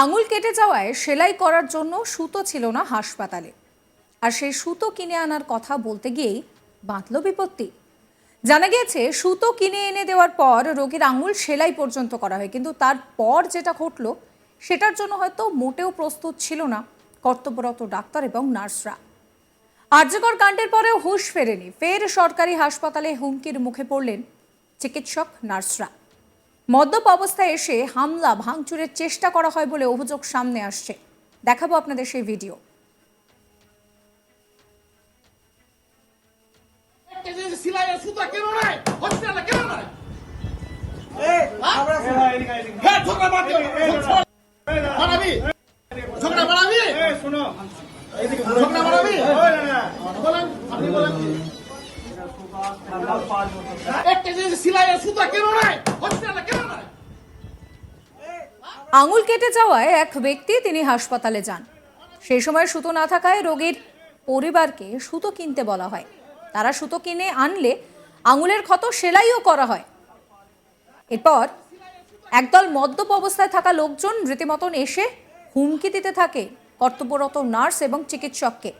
আঙুল কেটে যাওয়ায় সেলাই করার জন্য সুতো ছিল না হাসপাতালে। আর সেই সুতো কিনে আনার কথা বলতে গিয়েই বাঁধল বিপত্তি। জানা গিয়েছে, সুতো কিনে এনে দেওয়ার পর রোগীর আঙুল সেলাই পর্যন্ত করা হয়। কিন্তু তারপর যেটা ঘটলো, সেটার জন্য হয়তো মোটেও প্রস্তুত ছিল না কর্তব্যরত ডাক্তার এবং নার্সরা। আর্যকর কাণ্ডের পরেও হুঁশ ফেরেনি। ফের সরকারি হাসপাতালে হুমকির মুখে পড়লেন চিকিৎসক নার্সরা। মদ্যপ অবস্থায় এসে হামলা ভাঙচুরের চেষ্টা করা হয় বলে অভিযোগ সামনে আসছে দেখাবো আপনাদের সেই ভিডিও একটা জিনিস সিলাইয়ের সুতা কেন নাই হসপিটালে কেন নাই হ্যাঁ ঝগড়া বাড়াবি ঝগড়া বাড়াবি আঙুল কেটে যাওয়ায় এক ব্যক্তি তিনি হাসপাতালে যান। সেই সময় সুতো না থাকায় রোগীর পরিবারকে সুতো কিনতে বলা হয়। তারা সুতো কিনে আনলে আঙুলের ক্ষত সেলাইও করা হয়। এরপর একদল মদ্যপ অবস্থায় থাকা লোকজন রীতিমতন এসে হুমকি দিতে থাকে কর্তব্যরত নার্স এবং চিকিৎসককে।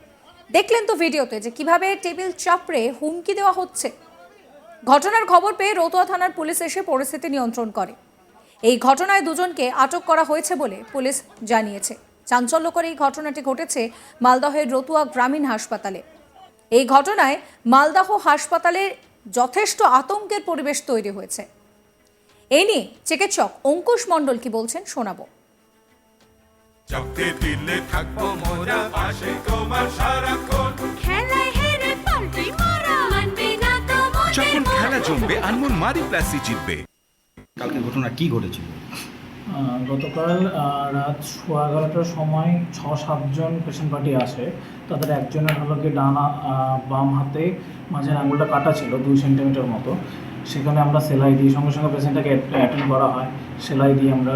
দেখলেন তো ভিডিওতে যে কীভাবে টেবিল চাপড়ে হুমকি দেওয়া হচ্ছে। ঘটনার খবর পেয়ে রতুয়া থানার পুলিশ এসে পরিস্থিতি নিয়ন্ত্রণ করে। এই ঘটনায় দুজনকে আটক করা হয়েছে বলে পুলিশ জানিয়েছে। চাঞ্চল্যকর এই ঘটনাটি ঘটেছে মালদহের রতুয়া গ্রামীণ হাসপাতালে। এই ঘটনায় মালদহ হাসপাতালে যথেষ্ট আতঙ্কের পরিবেশ তৈরি হয়েছে। এই নিয়ে চিকিৎসক অঙ্কুশ মণ্ডল কি বলছেন শোনাবো। চাপতে দিলে থাকব মোরা পাশে তোমার সারাক্ষণ। খেলায় হেরে পাল্টে মারা। মানবে না তো যখন খেলা জমবে আনমন মারি প্লাসই জিতবে। কালকে ঘটনা কি ঘটেছিল গতকাল রাত সোয়া এগারোটার সময় ছ সাতজন পেশেন্ট পার্টি আসে। তাদের একজনের হলো কি ডানা বাম হাতে মাঝের আঙুলটা কাটা ছিল দুই সেন্টিমিটার মতো। সেখানে আমরা সেলাই দিই সঙ্গে সঙ্গে পেশেন্টটাকে অ্যাটেন্ড করা হয়। সেলাই দিয়ে আমরা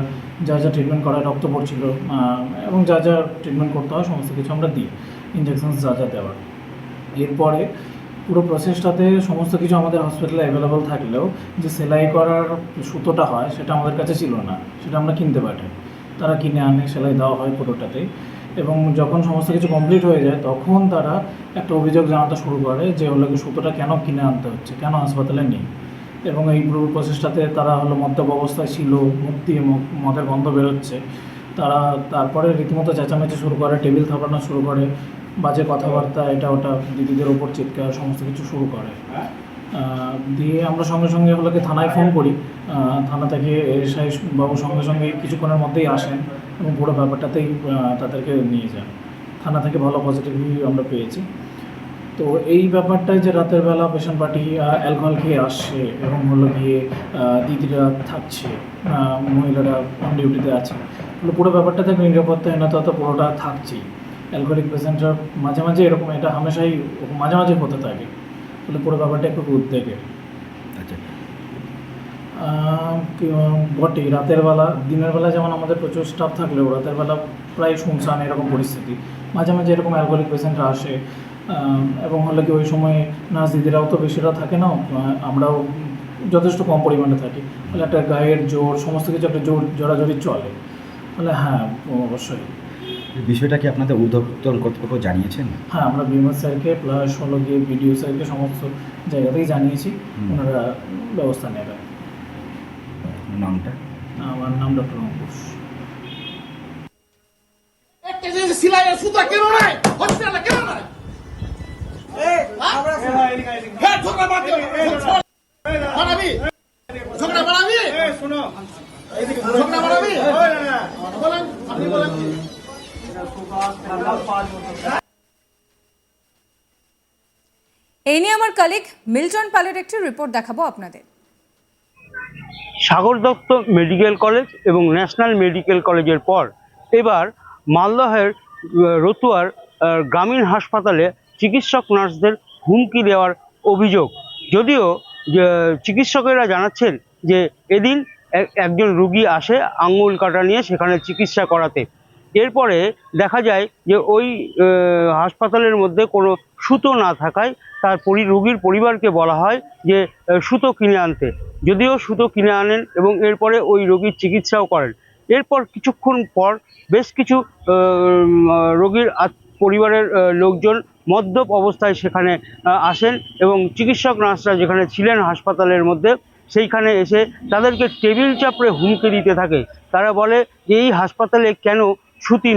যা যা ট্রিটমেন্ট করা রক্ত পড়ছিল এবং যা যা ট্রিটমেন্ট করতে হয়, সমস্ত কিছু আমরা দিই ইঞ্জেকশন যা যা দেওয়ার। এরপরে পুরো প্রসেসটাতে সমস্ত কিছু আমাদের হসপিটালে অ্যাভেলেবল থাকলেও যে সেলাই করার সুতোটা হয়, সেটা আমাদের কাছে ছিল না, সেটা আমরা কিনতে পাঠাই তারা কিনে আনে, সেলাই দেওয়া হয় পুরোটাতেই। এবং যখন সমস্ত কিছু কমপ্লিট হয়ে যায়, তখন তারা একটা অভিযোগ জানাতে শুরু করে যে হলো সুতোটা কেন কিনে আনতে হচ্ছে? কেন হাসপাতালে নেই? এবং এই পুরো প্রচেষ্টাতে তারা হলো মদ্যপ অবস্থায় ছিল মুখ দিয়ে ম- মদের গন্ধ বেরোচ্ছে। তারা তারপরে রীতিমতো চেঁচামেচি শুরু করে, টেবিল থাপানো শুরু করে, বাজে কথাবার্তা, এটা ওটা দিদিদের ওপর চিৎকার, সমস্ত কিছু শুরু করে। দিয়ে আমরা সঙ্গে সঙ্গে হলোকে থানায় ফোন করি। থানা থেকে এসআই বাবু সঙ্গে সঙ্গে কিছুক্ষণের মধ্যেই আসেন এবং পুরো ব্যাপারটাতেই তাদেরকে নিয়ে যান। থানা থেকে ভালো পজিটিভই আমরা পেয়েছি। তো এই ব্যাপারটায় যে রাতের বেলা পেশেন্ট পার্টি অ্যালকোহল খেয়ে আসছে এবং হলো গিয়ে দিদিরা থাকছে মহিলারা অন ডিউটিতে আছে পুরো ব্যাপারটা থেকে নিরাপত্তাহীনতা তো পুরোটা থাকছেই। অ্যালকোহলিক পেশেন্টরা মাঝে মাঝে এরকম এটা হামেশাই মাঝে মাঝে হতে থাকে তাহলে পুরো ব্যাপারটা একটু উদ্বেগের আচ্ছা। বটে রাতের বেলা দিনের বেলা যেমন আমাদের প্রচুর স্টাফ থাকলেও রাতের বেলা প্রায় শুনশান এরকম পরিস্থিতি। মাঝে মাঝে এরকম অ্যালকোহলিক পেশেন্টরা আসে এবং হলে কি ওই সময় নার্স দিদিরাও তো বেশিরা থাকে না আমরাও যথেষ্ট কম পরিমাণে থাকি। তাহলে একটা গায়ের জোর সমস্ত কিছু একটা জোর জোরাজোরি চলে। তাহলে হ্যাঁ অবশ্যই। বিষয়টা কি আপনাদের ঊর্ধ্বতন কর্তৃপক্ষ জানিয়েছেন? হ্যাঁ আমরা বিমল স্যারকে প্লাস হলো গিয়ে বিডিও স্যারকে সমস্ত জায়গাতেই জানিয়েছি। ওনারা ব্যবস্থা নেবেন নামটা? আমার নাম ডক্টর অঙ্কুশ একটা জিনিস সিলাইয়ের সুতা কেন নাই? হসপিটালে কেন নাই? ঝগড়া বাড়াবি ঝগড়া ঝগড়া বাড়াবি বলেন আপনি বলেন। এই নিয়ে আমার কালিক মিল্টন পালের একটি রিপোর্ট দেখাবো আপনাদের। সাগর দত্ত মেডিকেল কলেজ এবং ন্যাশনাল মেডিকেল কলেজের পর এবার মালদহের রতুয়ার গ্রামীণ হাসপাতালে চিকিৎসক নার্সদের হুমকি দেওয়ার অভিযোগ। যদিও চিকিৎসকেরা জানাচ্ছেন যে এদিন এক- একজন রুগী আসে আঙুল কাটা নিয়ে সেখানে চিকিৎসা করাতে। এরপরে দেখা যায় যে ওই হাসপাতালের মধ্যে কোনো সুতো না থাকায় তার পরি, রুগীর পরিবারকে বলা হয় যে সুতো কিনে আনতে। যদিও সুতো কিনে আনেন এবং এরপরে ওই রোগীর চিকিৎসাও করেন। এরপর কিছুক্ষণ পর বেশ কিছু রোগীর পরিবারের লোকজন মদ্যপ অবস্থায় সেখানে আসেন এবং চিকিৎসক নার্সরা যেখানে ছিলেন হাসপাতালের মধ্যে, সেইখানে এসে তাদেরকে টেবিল চাপড়ে হুমকি দিতে থাকে। তারা বলে এই হাসপাতালে কেন সুতি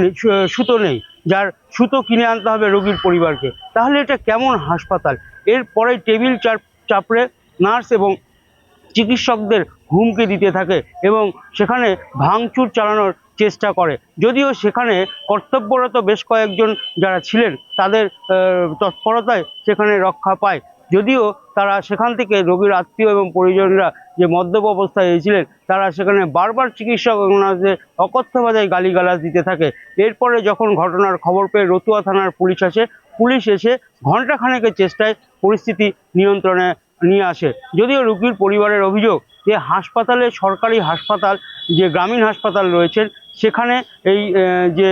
সুতো নেই? যার সুতো কিনে আনতে হবে রোগীর পরিবারকে। তাহলে এটা কেমন হাসপাতাল? এরপরে টেবিল চাপ চাপড়ে নার্স এবং চিকিৎসকদের হুমকি দিতে থাকে এবং সেখানে ভাঙচুর চালানোর চেষ্টা করে। যদিও সেখানে কর্তব্যরত বেশ কয়েকজন যারা ছিলেন, তাদের তৎপরতায় সেখানে রক্ষা পায়। যদিও তারা সেখান থেকে রোগীর আত্মীয় এবং পরিজনরা যে মদ্যপ অবস্থায় এসেছিলেন তারা সেখানে বারবার চিকিৎসক নার্সদের অকথ্য ভাষায় গালিগালাজ দিতে থাকে। এরপরে যখন ঘটনার খবর পেয়ে রতুয়া থানার পুলিশ আসে, পুলিশ এসে ঘণ্টাখানেকের চেষ্টায় পরিস্থিতি নিয়ন্ত্রণে নিয়ে আসে। যদিও রোগীর পরিবারের অভিযোগ যে হাসপাতালে, সরকারি হাসপাতাল, যে গ্রামীণ হাসপাতাল রয়েছে, সেখানে এই যে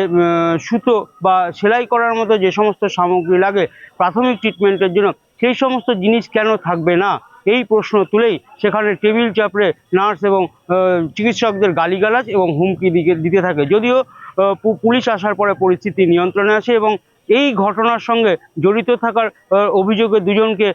সুতো বা সেলাই করার মতো যে সমস্ত সামগ্রী লাগে প্রাথমিক ট্রিটমেন্টের জন্য, সেই সমস্ত জিনিস কেন থাকবে না? এই প্রশ্ন তুলেই সেখানে টেবিল চাপড়ে নার্স এবং চিকিৎসকদের গালিগালাজ এবং হুমকি দিকে, দিতে থাকে। যদিও পুলিশ আসার পরে পরিস্থিতি নিয়ন্ত্রণে আসে এবং এই ঘটনার সঙ্গে জড়িত থাকার অভিযোগে দুজনকে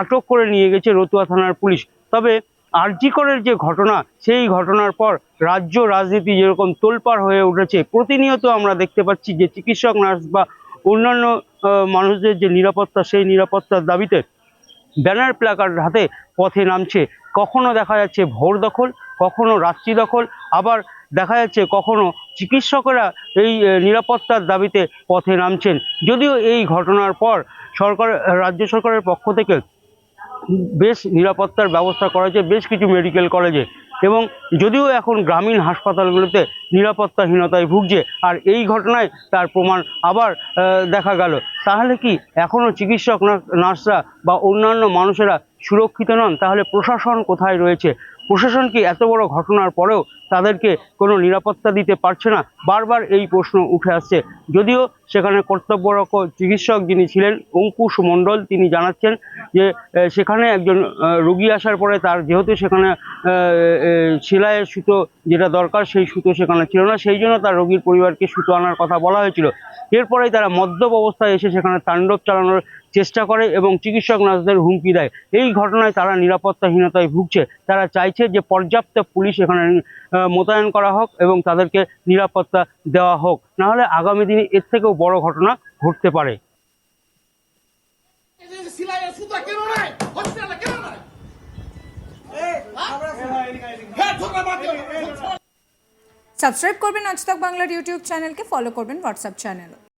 আটক করে নিয়ে গেছে রতুয়া থানার পুলিশ। তবে আরজিকরের যে ঘটনা, সেই ঘটনার পর রাজ্য রাজনীতি যেরকম তোলপাড় হয়ে উঠেছে, প্রতিনিয়ত আমরা দেখতে পাচ্ছি যে চিকিৎসক, নার্স বা অন্যান্য মানুষদের যে নিরাপত্তা, সেই নিরাপত্তার দাবিতে ব্যানার প্ল্যাকার্ড হাতে পথে নামছে। কখনো দেখা যাচ্ছে ভোর দখল, কখনো রাত্রি দখল, আবার দেখা যাচ্ছে কখনো চিকিৎসকেরা এই নিরাপত্তার দাবিতে পথে নামছেন। যদিও এই ঘটনার পর সরকার, রাজ্য সরকারের পক্ষ থেকে বেশ নিরাপত্তার ব্যবস্থা করা হয়েছে, বেশ কিছু মেডিকেল কলেজে এবং যদিও এখন গ্রামীণ হাসপাতালগুলোতে নিরাপত্তাহীনতায় ভুগছে, আর এই ঘটনায় তার প্রমাণ আবার দেখা গেল। তাহলে কি এখনও চিকিৎসক নার্সরা বা অন্যান্য মানুষেরা সুরক্ষিত নন? তাহলে প্রশাসন কোথায় রয়েছে? প্রশাসন কি এত বড় ঘটনার পরেও তাদেরকে কোনো নিরাপত্তা দিতে পারছে না। বারবার এই প্রশ্ন উঠে আসছে। যদিও সেখানে কর্তব্যরত চিকিৎসক যিনি ছিলেন, অঙ্কুশ মণ্ডল, তিনি জানাচ্ছেন যে সেখানে একজন রোগী আসার পরে তার যেহেতু সেখানে সেলাইয়ের সুতো যেটা দরকার, সেই সুতো সেখানে ছিল না। সেই জন্য তার রোগীর পরিবারকে সুতো আনার কথা বলা হয়েছিল। এরপরেই তারা মদ্যপ অবস্থায় এসে সেখানে তাণ্ডব চালানোর চেষ্টা করে এবং চিকিৎসক নার্সদের হুমকি দেয়। এই ঘটনায় তারা নিরাপত্তাহীনতায় ভুগছে। তারা চাইছে যে পর্যাপ্ত পুলিশ এখানে মোতায়েন করা হোক এবং তাদেরকে নিরাপত্তা দেওয়া হোক। নাহলে আগামী দিনে এর থেকেও বড় ঘটনা ঘটতে পারে। সাবস্ক্রাইব করবেন আজ তক বাংলার ইউটিউব চ্যানেলকে, ফলো করবেন হোয়াটসঅ্যাপ চ্যানেলও।